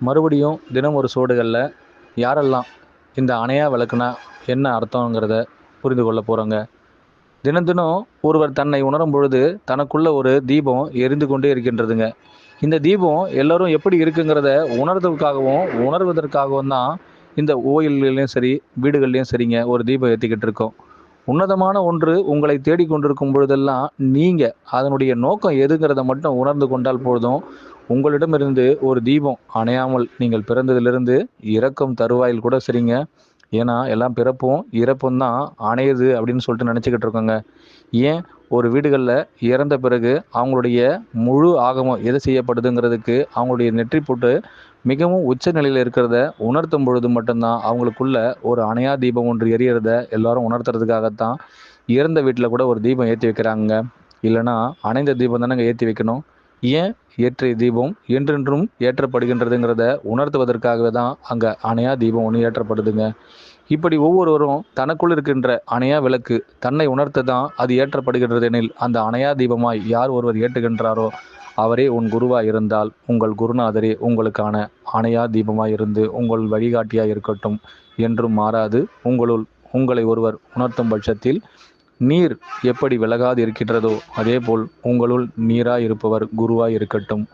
மறுபடியும் தினம் ஒரு சோடுகளில் யாரெல்லாம் இந்த அணையாக விளக்குனா என்ன அர்த்தங்கிறத புரிந்து கொள்ள போகிறோங்க தினம் தினம் ஒருவர் தன்னை உணரும் பொழுது தனக்குள்ள ஒரு தீபம் எரிந்து கொண்டே இருக்கின்றதுங்க. இந்த தீபம் எல்லோரும் எப்படி இருக்குங்கிறத உணர்றதுக்காகவும் உணர்வதற்காகவும் தான் இந்த கோயில்கள்லையும் சரி வீடுகள்லையும் சரிங்க ஒரு தீபம் ஏற்றிக்கிட்டு இருக்கோம். உன்னதமான ஒன்று உங்களை தேடிக்கொண்டிருக்கும் பொழுதெல்லாம் நீங்கள் அதனுடைய நோக்கம் எதுங்கிறத மட்டும் உணர்ந்து கொண்டால் போதும். உங்களிடமிருந்து ஒரு தீபம் அணையாமல் நீங்கள் பிறந்ததிலிருந்து இறக்கும் தருவாயில் கூட சரிங்க. ஏன்னா எல்லாம் பிறப்பும் இறப்பும் தான் அணையுது அப்படின்னு சொல்லிட்டு நினச்சிக்கிட்டு இருக்கோங்க. ஏன்? ஒரு வீடுகளில் இறந்த பிறகு அவங்களுடைய முழு ஆகமம் எது செய்யப்படுதுங்கிறதுக்கு அவங்களுடைய நெற்றி போட்டு மிகவும் உச்ச நிலையில் இருக்கிறத உணர்த்தும் பொழுது மட்டும்தான் அவங்களுக்குள்ள ஒரு அணையா தீபம் ஒன்று எரியறத எல்லாரும் உணர்த்துறதுக்காகத்தான் இறந்த வீட்டில் கூட ஒரு தீபம் ஏற்றி வைக்கிறாங்க இல்லைன்னா அணைந்த தீபம் தானேங்க ஏற்றி வைக்கணும். ஏன் ஏற்றிய தீபம் என்றென்றும் ஏற்றப்படுகின்றதுங்கிறத உணர்த்துவதற்காகவே தான் அங்கே அணையா தீபம் ஒன்று ஏற்றப்படுதுங்க. இப்படி ஒவ்வொருவரும் தனக்குள் இருக்கின்ற அணையா விளக்கு தன்னை உணர்த்த தான் அது ஏற்றப்படுகின்றது எனில் அந்த அணையா தீபமாய் யார் ஒருவர் ஏற்றுகின்றாரோ அவரே உன் குருவாக இருந்தால் உங்கள் குருநாதரே உங்களுக்கான அணையா தீபமாய் இருந்து உங்கள் வழிகாட்டியாக இருக்கட்டும் என்றும் மாறாது உங்களுள் உங்களை ஒருவர் உணர்த்தும் பட்சத்தில் நீர் எப்படி விலகாது இருக்கின்றதோ அதேபோல் உங்களுள் நீராய் இருப்பவர் குருவாய் இருக்கட்டும்